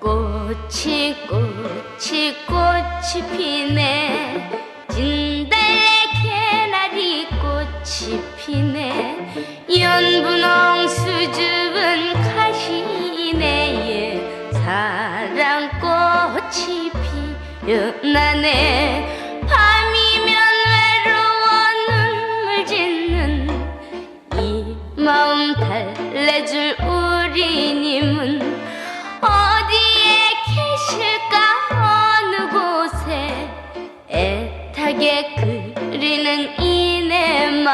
꽃이 꽃이 꽃이 피네. 진달래 개나리 꽃이 피네. 연분홍 수줍은 가시네에 사랑꽃이 피어나네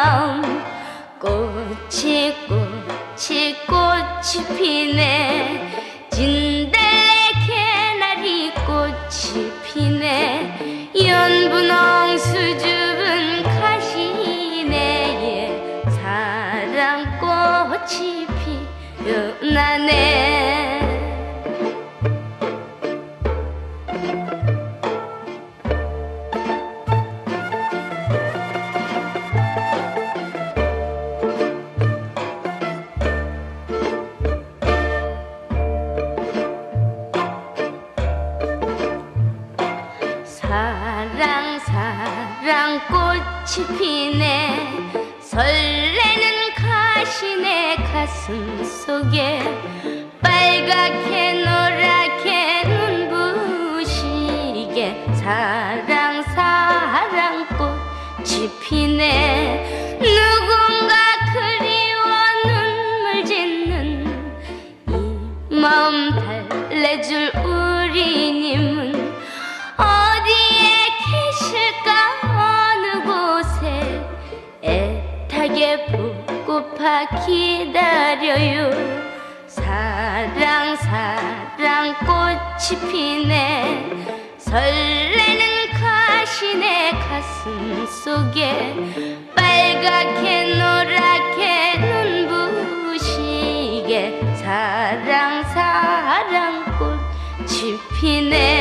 마음 꽃이 꽃이 꽃이 피네. 진달래 개나리 꽃이 피네. 연분홍 수줍은 가시네에 사랑꽃이 피어나네 사랑 사랑 꽃이 피네. 설레는 가시네 가슴 속에. 빨갛게 노랗게 눈부시게. 사랑 사랑 꽃이 피네. 누군가 그리워 눈물 짓는 이 마음 달래줄 우리님은 보고파 기다려요. 사랑 사랑 꽃이 피네. 설레는 가시네 가슴 속에 빨갛게 노랗게 눈부시게 사랑 사랑 꽃이 피네